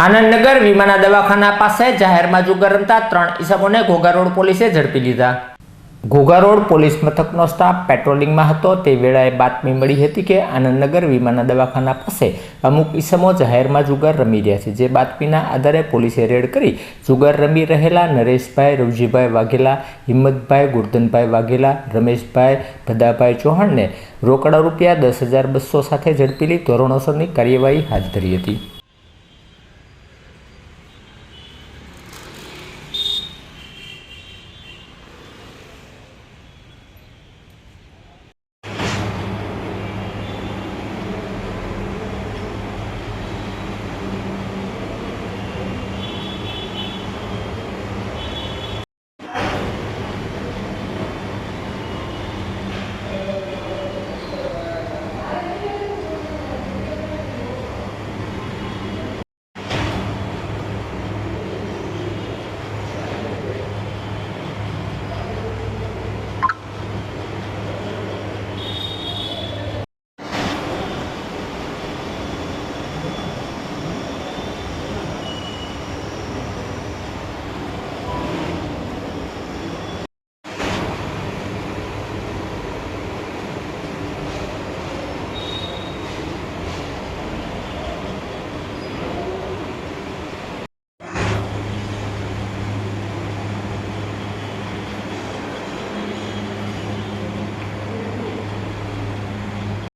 આનંદનગર વિમાના દવાખાના પાસે જાહેરમાં જુગાર રમતા ત્રણ ઈસમોને ઘોઘા રોડ પોલીસે ઝડપી લીધા. ઘોઘા રોડ પોલીસ મથકનો સ્ટાફ પેટ્રોલિંગમાં હતો. તે વેળાએ બાતમી મળી હતી કે આનંદનગર વિમાના દવાખાના પાસે અમુક ઈસમો જાહેરમાં જુગાર રમી રહ્યા છે. જે બાતમીના આધારે પોલીસે રેડ કરી જુગાર રમી રહેલા નરેશભાઈ, રવજીભાઈ વાઘેલા, હિંમતભાઈ, ગુરધનભાઈ વાઘેલા, રમેશભાઈ ભદાભાઈ ચૌહાણને રોકડા રૂપિયા દસ હજાર બસો સાથે ઝડપી લઈ ધોરણોસરની કાર્યવાહી હાથ ધરી હતી.